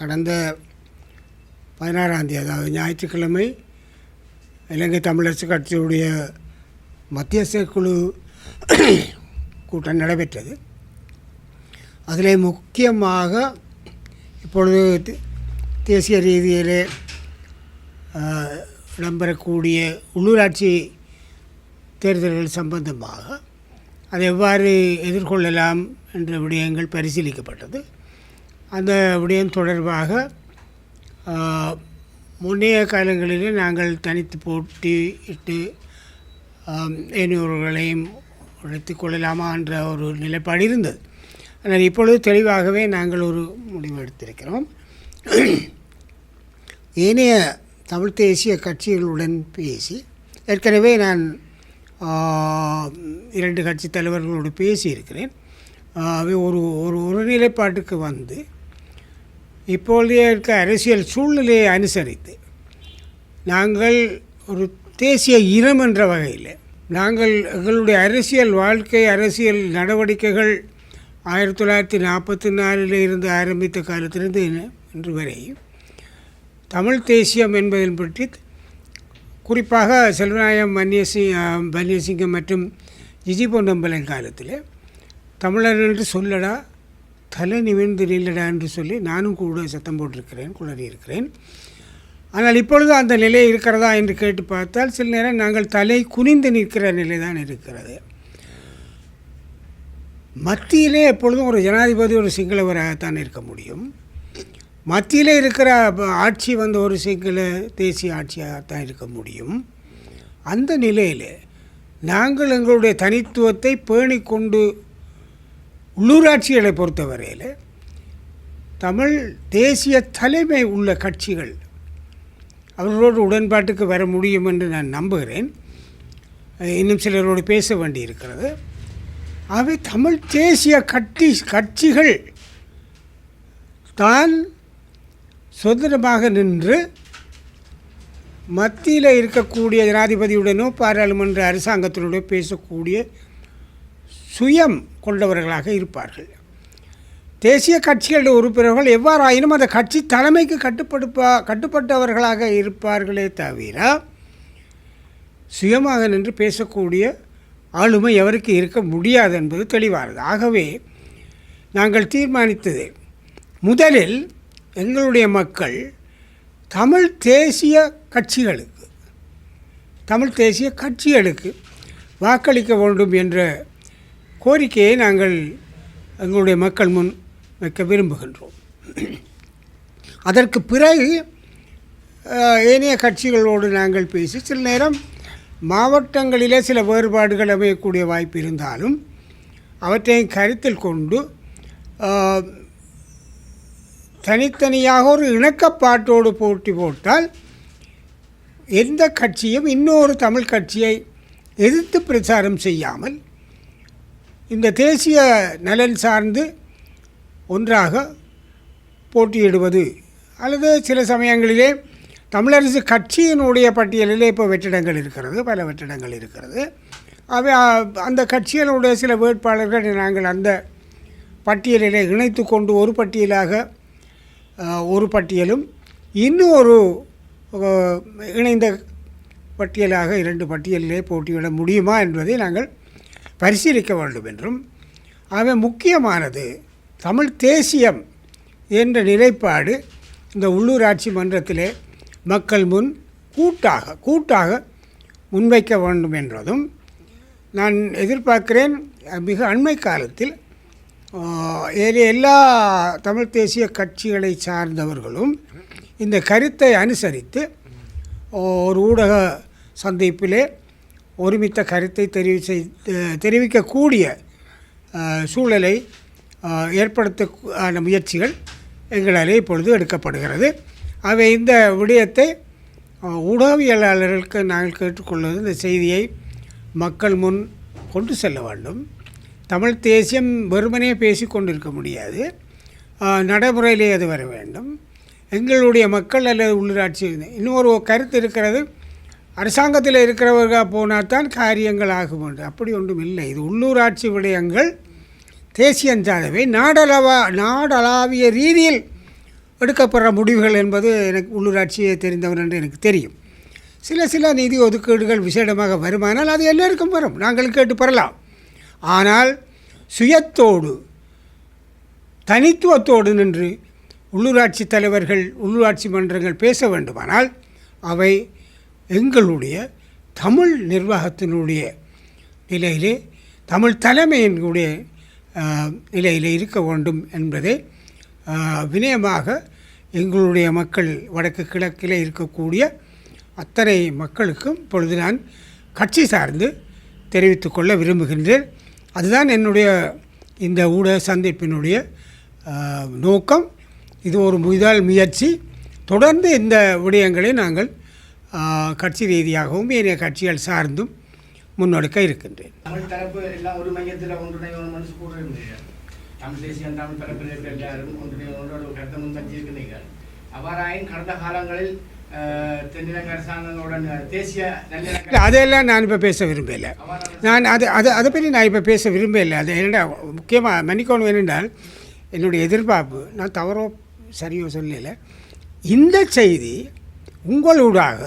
கடந்த பதினாறாம் தேதி அதாவது ஞாயிற்றுக்கிழமை இலங்கை தமிழரசு கட்சியுடைய மத்தியஸ்த குழு கூட்டம் நடைபெற்றது. அதில் முக்கியமாக இப்பொழுது தே- தேசிய ரீதியிலே இடம்பெறக்கூடிய உள்ளூராட்சி தேர்தல்கள் சம்பந்தமாக அதை எவ்வாறு எதிர்கொள்ளலாம் என்ற விடயங்கள் பரிசீலிக்கப்பட்டது. அந்த விடயம் தொடர்பாக முன்னைய காலங்களிலே நாங்கள் தனித்து போட்டியிட்டு இட்டு ஏனையோர்களையும் உழைத்து கொள்ளலாமா என்ற ஒரு நிலைப்பாடு இருந்தது. ஆனால் இப்பொழுது தெளிவாகவே நாங்கள் ஒரு முடிவு எடுத்திருக்கிறோம். ஏனைய தமிழ் தேசிய கட்சிகளுடன் பேசி ஏற்கனவே நான் இரண்டு கட்சி தலைவர்களோடு பேசியிருக்கிறேன். அவை ஒரு ஒரு ஒரு நிலைப்பாட்டுக்கு வந்து இப்பொழுதே இருக்க அரசியல் சூழ்நிலையை அனுசரித்து நாங்கள் ஒரு தேசிய இனம் என்ற வகையில் நாங்கள் எங்களுடைய அரசியல் வாழ்க்கை அரசியல் நடவடிக்கைகள் ஆயிரத்தி தொள்ளாயிரத்தி நாற்பத்தி நாலில் இருந்து ஆரம்பித்த காலத்திலிருந்து இன்று வரை தமிழ் தேசியம் என்பதன் பற்றி குறிப்பாக செல்வநாயகம் வன்னியசி வன்னியசிங்கம் மற்றும் ஜிஜி பொன்னம்பலம் காலத்தில் தமிழர் என்று சொல்லடா தலை நிமிர்ந்து நில்லடா என்று சொல்லி நானும் கூட சத்தம் போட்டிருக்கிறேன் குளறியிருக்கிறேன் ஆனால் இப்பொழுது அந்த நிலை இருக்கிறதா என்று கேட்டு பார்த்தால் சில நேரம் நாங்கள் தலை குனிந்து நிற்கிற நிலை தான் இருக்கிறது. மத்தியிலே எப்பொழுதும் ஒரு ஜனாதிபதி ஒரு சிங்களவராகத்தான் இருக்க முடியும். மத்தியில் இருக்கிற ஆட்சி வந்து ஒரு சிங்கள தேசிய ஆட்சியாகத்தான் இருக்க முடியும். அந்த நிலையில் நாங்கள் எங்களுடைய தனித்துவத்தை பேணிக்கொண்டு உள்ளூராட்சிகளை பொறுத்தவரையில் தமிழ் தேசிய தலைமை உள்ள கட்சிகள் அவர்களோடு உடன்பாட்டுக்கு வர முடியும் என்று நான் நம்புகிறேன். இன்னும் சிலரோடு பேச வேண்டி இருக்கிறது அவை தமிழ் தேசிய கட்சி கட்சிகள் தான் சுதந்திரமாக நின்று மத்தியில் இருக்கக்கூடிய ஜனாதிபதியுடனோ பாராளுமன்ற அரசாங்கத்தினுடைய பேசக்கூடிய சுயம் கொண்டவர்களாக இருப்பார்கள். தேசிய கட்சிகளுடைய உறுப்பினர்கள் எவ்வாறாயினும் அந்த கட்சி தலைமைக்கு கட்டுப்படுப்பா கட்டுப்பட்டவர்களாக இருப்பார்களே தவிர சுயமாக நின்று பேசக்கூடிய ஆளுமை எவருக்கு இருக்க முடியாது என்பது தெளிவானது. ஆகவே நாங்கள் தீர்மானித்தது முதலில் எங்களுடைய மக்கள் தமிழ் தேசிய கட்சிகளுக்கு தமிழ் தேசிய கட்சிகளுக்கு வாக்களிக்க வேண்டும் என்ற கோரிக்கையை நாங்கள் எங்களுடைய மக்கள் முன் வைக்க விரும்புகின்றோம். அதற்கு பிறகு ஏனைய கட்சிகளோடு நாங்கள் பேசி சில நேரம் மாவட்டங்களிலே சில வேறுபாடுகள் அமையக்கூடிய வாய்ப்பு இருந்தாலும் அவற்றை கருத்தில் கொண்டு தனித்தனியாக ஒரு இணக்கப்பாட்டோடு போட்டி போட்டால் எந்த கட்சியும் இன்னொரு தமிழ் கட்சியை எதிர்த்து பிரச்சாரம் செய்யாமல் இந்த தேசிய நலன் சார்ந்து ஒன்றாக போட்டியிடுவது அல்லது சில சமயங்களிலே தமிழரசு கட்சியினுடைய பட்டியலிலே இப்போ வெற்றிடங்கள் இருக்கிறது பல வெற்றிடங்கள் இருக்கிறது. அவை அ, அந்த கட்சிகளுடைய சில வேட்பாளர்கள் நாங்கள் அந்த பட்டியலிலே இணைத்து கொண்டு ஒரு பட்டியலாக ஒரு பட்டியலும் இன்னும் ஒரு இணைந்த பட்டியலாக இரண்டு பட்டியலிலே போட்டியிட முடியுமா என்பதை நாங்கள் பரிசீலிக்க வேண்டும் என்றும் ஆக முக்கியமானது தமிழ் தேசியம் என்ற நிலைப்பாடு இந்த உள்ளூராட்சி மன்றத்திலே மக்கள் முன் கூட்டாக கூட்டாக முன்வைக்க வேண்டும் என்றதும் நான் எதிர்பார்க்கிறேன். மிக அண்மை காலத்தில் எல்லா தமிழ் தேசிய கட்சிகளை சார்ந்தவர்களும் இந்த கருத்தை அனுசரித்து ஒரு ஊடக சந்திப்பிலே ஒருமித்த கருத்தை தெரிவி செய் தெரிவிக்கக்கூடிய சூழலை ஏற்படுத்த ஆன முயற்சிகள் எங்களாலே இப்பொழுது எடுக்கப்படுகிறது. அவை இந்த விடயத்தை ஊடகவியலாளர்களுக்கு நாங்கள் கேட்டுக்கொள்வது இந்த செய்தியை மக்கள் முன் கொண்டு செல்ல வேண்டும். தமிழ் தேசியம் வெறுமனே பேசி கொண்டிருக்க முடியாது. நடைமுறையிலே அது வர வேண்டும். எங்களுடைய மக்கள் அல்லது உள்ளூராட்சி இன்னொரு கருத்து இருக்கிறது அரசாங்கத்தில் இருக்கிறவர்கள் போனால் தான் காரியங்கள் ஆகும் என்று. அப்படி ஒன்றும் இல்லை. இது உள்ளூராட்சி விடயங்கள். தேசியஞ்சாதவை நாடளவா நாடளாவிய ரீதியில் எடுக்கப்படுற முடிவுகள் என்பது எனக்கு உள்ளூராட்சியை தெரிந்தவன் என்று எனக்கு தெரியும். சில சில நிதி ஒதுக்கீடுகள் விசேடமாக வருமானால் அது எல்லோருக்கும் வரும். நாங்கள் கேட்டு பெறலாம். ஆனால் சுயத்தோடு தனித்துவத்தோடு நின்று உள்ளூராட்சி தலைவர்கள் உள்ளூராட்சி மன்றங்கள் பேச வேண்டுமானால் அவை எங்களுடைய தமிழ் நிர்வாகத்தினுடைய நிலையிலே தமிழ் தலைமையினுடைய நிலையிலே இருக்க வேண்டும் என்பதை வினயமாக எங்களுடைய மக்கள் வடக்கு கிழக்கில் இருக்கக்கூடிய அத்தனை மக்களுக்கும் இப்பொழுது நான் கட்சி சார்ந்து தெரிவித்துக்கொள்ள விரும்புகின்றேன். அதுதான் என்னுடைய இந்த ஊடக சந்திப்பினுடைய நோக்கம். இது ஒரு முதல் முயற்சி. தொடர்ந்து இந்த விடயங்களை நாங்கள் கட்சி ரீதியாகவும் ஏனைய கட்சிகள் சார்ந்தும் முன்னெடுக்க இருக்கின்றேன். அதையெல்லாம் நான் இப்போ பேச விரும்பலை நான் அது அது அதை பற்றி நான் இப்போ பேச விரும்பவில்லை. அது என்னடா முக்கியமாக மன்னிக்கணும் என்னென்றால் என்னுடைய எதிர்பார்ப்பு நான் தவறோ சரியோ சொல்லலை. இந்த செய்தி உங்களூடாக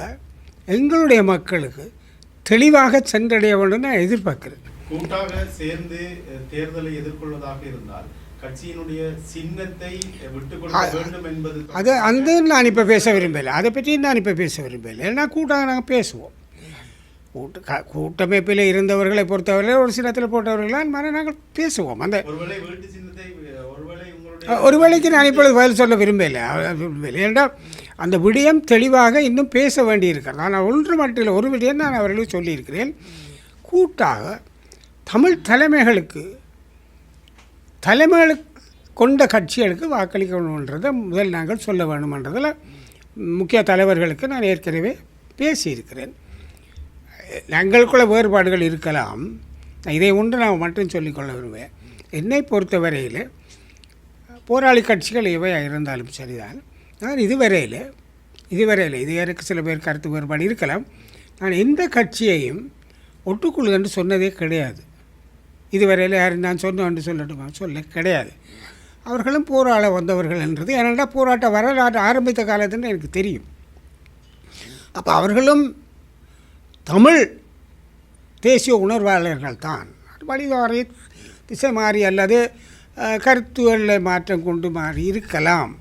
எங்களுடைய மக்களுக்கு தெளிவாக சென்றடைய வேண்டும் நான் எதிர்பார்க்கிறேன். கூட்டாக சேர்ந்து தேர்தலை எதிர்கொள்வதாக இருந்தால் கட்சியினுடைய சின்னத்தை அஹ், விட்டுக் கொடுக்க அ- வேண்டும் என்பது அது அந்த நான் இப்போ பேச விரும்பலை. அதை பற்றி நான் இப்போ பேச விரும்பலை. ஏன்னா கூட்டாக நாங்கள் பேசுவோம். கூட்ட க- கூட்டமைப்பில் இருந்தவர்களை பொறுத்தவரை ஒரு சின்னத்தில் போட்டவர்களால் மன நாங்கள் பேசுவோம். அந்த ஒருவேளை வீட்டு சின்னத்தை அஹ், ஒருவேளை அஹ், உங்களுடைய ஒரு வேளைக்கு நான் இப்பொழுது பதில் சொல்ல விரும்பலை. விரும்பலை. ஏனென்றால் அந்த விடயம் தெளிவாக இன்னும் பேச வேண்டியிருக்கிறது. ஆனால் ஒன்று மட்டும் இல்லை ஒரு விடயம் நான் அவர்களுக்கு சொல்லியிருக்கிறேன். கூட்டாக தமிழ் தலைமைகளுக்கு தலைமைகளுக்கு கொண்ட கட்சிகளுக்கு வாக்களிக்கணுன்றதை முதல் நாங்கள் சொல்ல வேணுமன்றதில் முக்கிய தலைவர்களுக்கு நான் ஏற்கனவே பேசியிருக்கிறேன். எங்களுக்குள்ள வேறுபாடுகள் இருக்கலாம். இதை ஒன்று நான் மட்டும் சொல்லிக்கொள்ள விரும்புவேன் என்னை பொறுத்தவரையில் போராளி கட்சிகள் எவையாக இருந்தாலும் சரிதான். நான் இதுவரையில் இதுவரையில் இது எனக்கு சில பேர் கருத்து வேறுபாடு இருக்கலாம். நான் எந்த கட்சியையும் ஒட்டுக்குழு என்று சொன்னதே கிடையாது. இதுவரையில் யாரும் நான் சொன்னேன் சொல்லட்டுமா? சொல்ல கிடையாது. அவர்களும் போராட வந்தவர்கள் என்றது ஏனென்றா போராட்ட வரலாற்று ஆரம்பித்த காலத்துன்னு எனக்கு தெரியும். அப்போ அவர்களும் தமிழ் தேசிய உணர்வாளர்கள் தான். வழிவாரி திசை மாறி அல்லது கருத்துகளில் மாற்றம் கொண்டு மாறி இருக்கலாம்.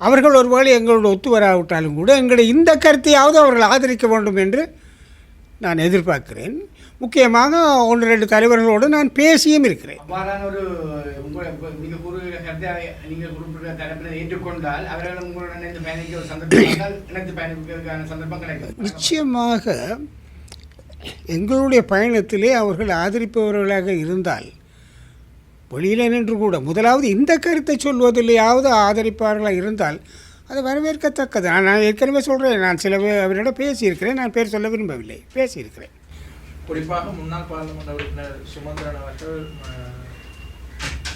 அவர்கள் ஒருவேளை எங்களோட ஒத்து வராவிட்டாலும் கூட எங்களுடைய இந்த கருத்தையாவது அவர்கள் ஆதரிக்க வேண்டும் என்று நான் எதிர்பார்க்கிறேன். முக்கியமாக ஒன்று ரெண்டு தலைவர்களோடு நான் பேசியும் இருக்கிறேன். நிச்சயமாக எங்களுடைய பயணத்திலே அவர்கள் ஆதரிப்பவர்களாக இருந்தால் வெளியில் நின்று கூட. முதலாவது இந்த கருத்தை சொல்வதிலேயாவது ஆதரிப்பார்களாக இருந்தால் அது வரவேற்கத்தக்கது. நான் நான் ஏற்கனவே சொல்கிறேன் நான் சில அவரிடம் பேசியிருக்கிறேன். நான் பேர் சொல்ல விரும்பவில்லை. பேசியிருக்கிறேன். குறிப்பாக முன்னாள் பாராளுமன்ற உறுப்பினர் சுமந்திரன் அவர்கள்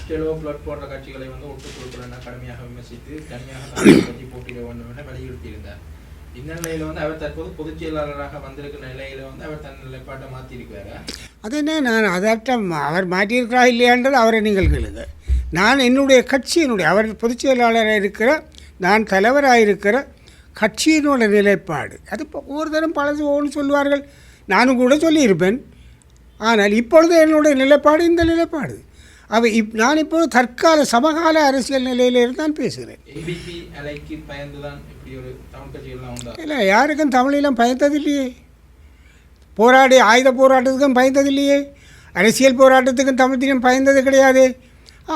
டெலோ பிளட் போன்ற கட்சிகளை வந்து ஒட்டுக் கொடுக்கல கடுமையாக விமர்சித்து தனியாக போட்டியிட வேண்டும் என வலியுறுத்தியிருந்தார். வந்து அவர் தற்போது பொதுச் செயலாளராக வந்திருக்கிற வந்து அவர் தன் நிலைப்பாட்டை மாற்றிருக்கிறாரா அது என்ன நான் அதட்டம் அவர் மாற்றியிருக்கிறா இல்லையான்றது அவரை நீங்கள் கேளுங்க. நான் என்னுடைய கட்சியினுடைய அவர் பொதுச் செயலாளராக இருக்கிற நான் தலைவராக இருக்கிற கட்சியினோட நிலைப்பாடு. அது இப்போ ஒவ்வொரு தரம் பலது ஒன்று சொல்லுவார்கள். நானும் கூட சொல்லியிருப்பேன். ஆனால் இப்பொழுது என்னுடைய நிலைப்பாடு இந்த நிலைப்பாடு. அவை இப் நான் இப்பொழுது தற்கால சமகால அரசியல் நிலையிலிருந்து தான் பேசுகிறேன். இல்லை யாருக்கும் தமிழீழம் பயந்ததில்லையே. போராடி ஆயுத போராட்டத்துக்கும் பயந்ததில்லையே. அரசியல் போராட்டத்துக்கும் தமிழீழம் பயந்தது கிடையாது.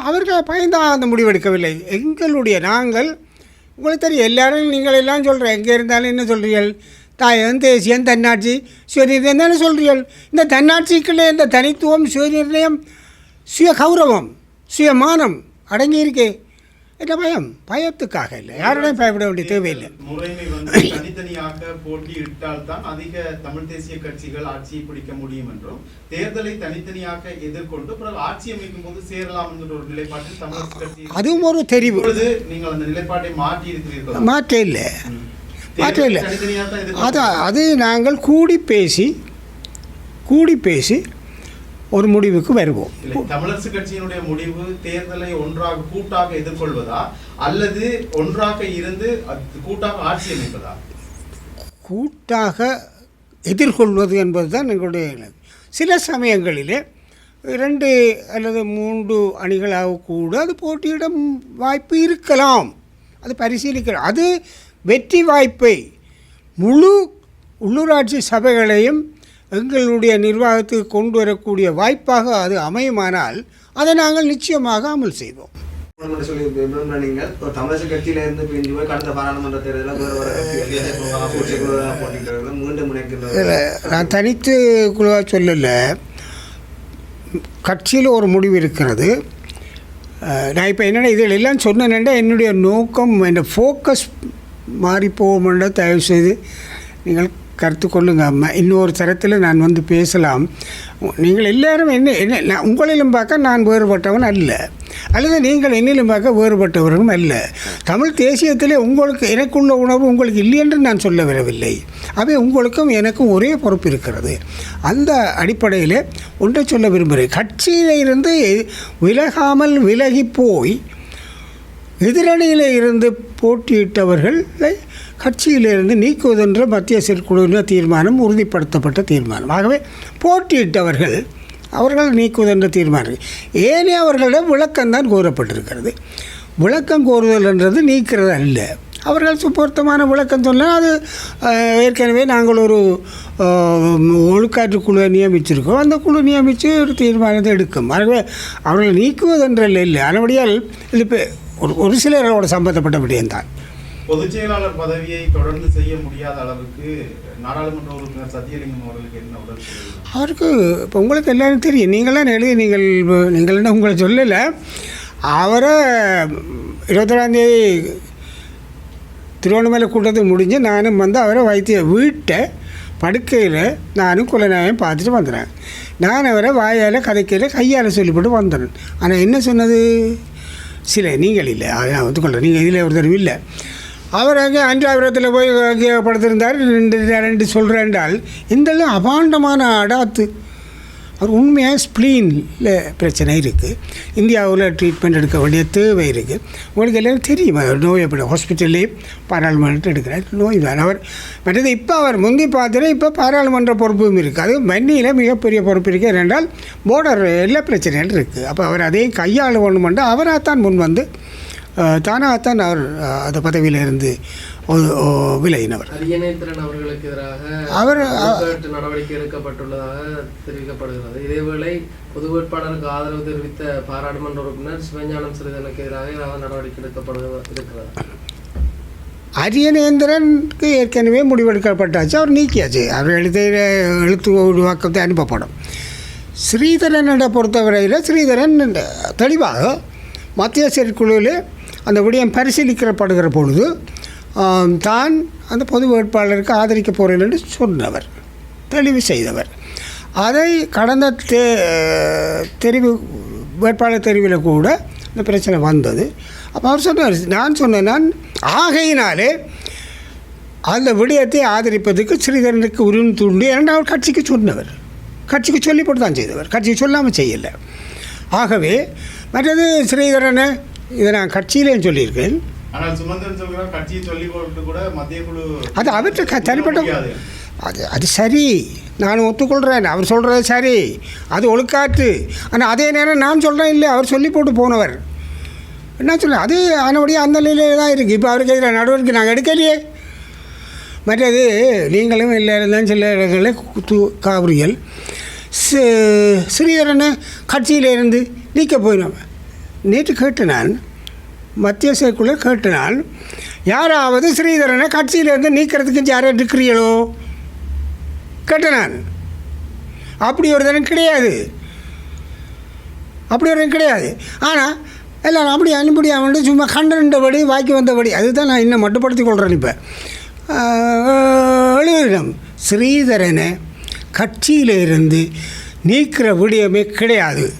அவர்கள் பயந்தா அந்த முடிவெடுக்கவில்லை. எங்களுடைய நாங்கள் உங்களுக்கு தெரியும் எல்லாரும் நீங்கள் எல்லாம் சொல்கிற எங்கே இருந்தாலும் என்ன சொல்கிறீர்கள் தாயம் தேசியம் தன்னாட்சி சுயநிர்ணயம் தானே சொல்கிறீர்கள் இந்த தன்னாட்சிக்குள்ளே இந்த தனித்துவம் சுயநிர்ணயம் சுய கௌரவம் சுயமானம் அடங்கி இருக்கே என்ன பயம்? பயத்துக்காக இல்லை. யாரோடையும் பயப்பட வேண்டிய தேவையில்லை. முறைமை வந்து தனித்தனியாக போட்டியிட்டால் தான் அதிக தமிழ் தேசிய கட்சிகள் ஆட்சியை பிடிக்க முடியும் என்றும் தேர்தலை தனித்தனியாக எதிர்கொண்டு பிறகு ஆட்சி அமைக்கும் போது சேரலாம் என்கிற ஒரு நிலைப்பாட்டில் தமிழ் கட்சி அதுவும் ஒரு தெரிவு. நீங்கள் அந்த நிலைப்பாட்டை மாற்றி இருக்கிறீர்கள்? மாற்ற இல்லை. மாற்ற இல்லை. அது அது நாங்கள் கூடி பேசி கூடி பேசி ஒரு முடிவுக்கு வருவோம். தமிழரசு கட்சியினுடைய முடிவு தேர்தலை ஒன்றாக கூட்டாக எதிர்கொள்வதா? அல்லது ஒன்றாக இருந்து கூட்டாக ஆட்சி அமைப்பதா? கூட்டாக எதிர்கொள்வது என்பது தான் எங்களுடைய. சில சமயங்களிலே இரண்டு அல்லது மூன்று அணிகளாக கூட அது போட்டியிடும் வாய்ப்பு இருக்கலாம். அது பரிசீலிக்கலாம் அது வெற்றி வாய்ப்பை முழு உள்ளூராட்சி சபைகளையும் எங்களுடைய நிர்வாகத்துக்கு கொண்டு வரக்கூடிய வாய்ப்பாக அது அமையுமானால் அதை நாங்கள் நிச்சயமாக அமல் செய்வோம். நான் தனித்து குழுவாக சொல்லலை. கட்சியில் ஒரு முடிவு இருக்கிறது. நான் இப்போ என்னென்ன இதில் எல்லாம் சொன்னேன்னா என்னுடைய நோக்கம் என் ஃபோக்கஸ் மாறி போகுமென்ற தயவு செய்து நீங்கள் கருத்து கொள்ளுங்க அம்மா. இன்னொரு தரத்தில் நான் வந்து பேசலாம். நீங்கள் எல்லாரும் என்ன என்ன நான் உங்களிலும் பார்க்க நான் வேறுபட்டவன் அல்ல. அல்லது நீங்கள் என்னிலும் பார்க்க வேறுபட்டவர்களும் அல்ல. தமிழ் தேசியத்திலே உங்களுக்கு எனக்குள்ள உணர்வு உங்களுக்கு இல்லை என்று நான் சொல்ல வரவில்லை. அவை உங்களுக்கும் எனக்கும் ஒரே பொறுப்பு இருக்கிறது. அந்த அடிப்படையில் ஒன்றை சொல்ல விரும்புகிறேன். கட்சியில் இருந்து விலகாமல் விலகி போய் எதிரணியில் இருந்து போட்டியிட்டவர்களை கட்சியிலிருந்து நீக்குவதென்ற மத்திய செயற்குழுவினர் தீர்மானம் உறுதிப்படுத்தப்பட்ட தீர்மானம். ஆகவே போட்டியிட்டவர்கள் அவர்கள் நீக்குவதென்ற தீர்மானம். ஏனே அவர்களிடம் விளக்கம்தான் கோரப்பட்டிருக்கிறது. விளக்கம் கோருதல் என்றது நீக்கிறது அல்ல. அவர்கள் சுப்பொருத்தமான விளக்கம் சொன்னால் அது ஏற்கனவே நாங்கள் ஒரு ஒழுக்காற்று குழுவை நியமிச்சிருக்கோம் அந்த குழு நியமித்து ஒரு தீர்மானத்தை எடுக்கும். ஆகவே அவர்கள் நீக்குவதென்றல்ல இல்லை. அதன்படியால் இது இப்போ ஒரு ஒரு சிலரோட சம்பந்தப்பட்ட விடயம்தான். பொதுச் செயலாளர் பதவியை தொடர்ந்து செய்ய முடியாத அளவுக்கு நாடாளுமன்ற உறுப்பினர் சத்தியலிங்கம் அவர்களுக்கு என்ன உடல் அவருக்கு இப்போ உங்களுக்கு எல்லாரும் தெரியும். நீங்களாம் எழுதி நீங்கள் நீங்கள் என்ன உங்களை சொல்லலை. அவரை இருபத்தொராந்தேதி திருவண்ணாமலை கூட்டத்துக்கு முடிஞ்சு நானும் வந்து அவரை வைத்திய வீட்டை படுக்கையில் நானும் குலநாயம் பார்த்துட்டு வந்துடுறேன் நான் அவரை வாயால் கதைக்கையில் கையால் சொல்லிவிட்டு வந்துடுறேன் ஆனால் என்ன சொன்னது? சில நீங்கள் இல்லை. அதை நான் ஒத்துக்கொள்கிறேன் நீங்கள் இதில் ஒருத்தரும் இல்லை. அவர் அங்கே அஞ்சாபுரத்தில் போய் அங்கே படுத்திருந்தார் ரெண்டு ரெண்டு சொல்கிறேன்டால் இந்த அபாண்டமான அடாத்து. அவர் உண்மையாக ஸ்ப்ளீனில் பிரச்சனை இருக்குது இந்தியாவில் ட்ரீட்மெண்ட் எடுக்க வேண்டிய தேவை இருக்குது உங்களுக்கு எல்லோரும் தெரியும்? அவர் நோய் எப்படி ஹாஸ்பிட்டல்லே பாராளுமன்றம் எடுக்கிறார். நோய் தான். அவர் மற்றது இப்போ அவர் முந்தி பார்த்துட்டு இப்போ பாராளுமன்ற பொறுப்பும் இருக்குது அது மன்னியில் மிகப்பெரிய பொறுப்பு இருக்குது ஏனென்றால் போர்டர் எல்லா பிரச்சனைகள் இருக்குது அப்போ அவர் அதையும் கையாள அவராக அவராகத்தான் முன் வந்து தானாகத்தான் அவர் அந்த பதவியில் இருந்து ஒ- ஒ- விலகினவர். அவர்களுக்கு எதிராக அவர் நடவடிக்கை எடுக்கப்பட்டுள்ளதாக தெரிவிக்கப்படுகிறது. இதேவேளை பொது வேட்பாளருக்கு ஆதரவு தெரிவித்த பாராளுமன்ற உறுப்பினர் சிவஞானம் சிறிதனுக்கு எதிராக ஏதாவது நடவடிக்கை எடுக்கப்படு இருக்கிறது. அரியநேந்திரனுக்கு ஏற்கனவே முடிவெடுக்கப்பட்டாச்சு. அவர் நீக்கியாச்சு. அவர் எழுத எழுத்து உருவாக்கத்தை அனுப்பப்படும். ஸ்ரீதரனை பொறுத்தவரையில் ஸ்ரீதரன் தெளிவாக மத்திய செயற்குழுவில் அந்த விடயம் பரிசீலிக்கப்படுகிற பொழுது தான் அந்த பொது வேட்பாளருக்கு ஆதரிக்க போகிறேன் என்று சொன்னவர் தெளிவு செய்தவர். அதை கடந்த தே தெரிவு வேட்பாளர் தெரிவில் கூட இந்த பிரச்சனை வந்தது. அப்போ அவர் சொன்னார் நான் சொன்னேன் நான் ஆகையினாலே அந்த விடயத்தை ஆதரிப்பதற்கு ஸ்ரீதரனுக்கு உரிமை தூண்டி இரண்டாவது கட்சிக்கு சொன்னவர். கட்சிக்கு சொல்லி போட்டு தான் செய்தவர். கட்சிக்கு சொல்லாமல் செய்யலை. ஆகவே மற்றது ஸ்ரீதரனை இதை நான் கட்சியிலேயும் சொல்லியிருக்கேன். அது அவற்றை க- தனிப்பட்ட. அது அது சரி. நான் ஒத்துக்கொள்கிறேன் அவர் சொல்கிறது சரி. அது ஒழுக்காற்று. ஆனால் அதே நேரம் நான் சொல்கிறேன் இல்லை அவர் சொல்லி போட்டு போனவர். என்ன சொல்ல அது ஆனபடியாக அந்த நிலையிலே தான் இருக்குது இப்போ அவருக்கு எதிராக நடவடிக்கை நாங்கள் எடுக்கலையே. மற்றது நீங்களும் எல்லாரும் தான் சில இடங்களில் குத்து காவிரியல் சி- ஸ்ரீதரனை கட்சியில் இருந்து நீக்க போயிடும் நேற்று கேட்டு நான் மத்திய செயற்குழு கேட்டு நான் யாராவது ஸ்ரீதரனை கட்சியிலேருந்து நீக்கிறதுக்கு யாரும் இருக்கிறீங்களோ கேட்டேன் நான் அப்படி ஒரு தரம் கிடையாது. அப்படி ஒரு கிடையாது. ஆனால் எல்லாரும் அப்படி அனுப்படி அவன்ட்டு சும்மா கண்டனபடி வாக்கி வந்தபடி அதுதான் நான் இன்னும் மட்டுப்படுத்தி கொள்கிறேன் இப்போ. எழுதிடம் ஸ்ரீதரனை கட்சியிலிருந்து நீக்கிற விடயமே கிடையாது.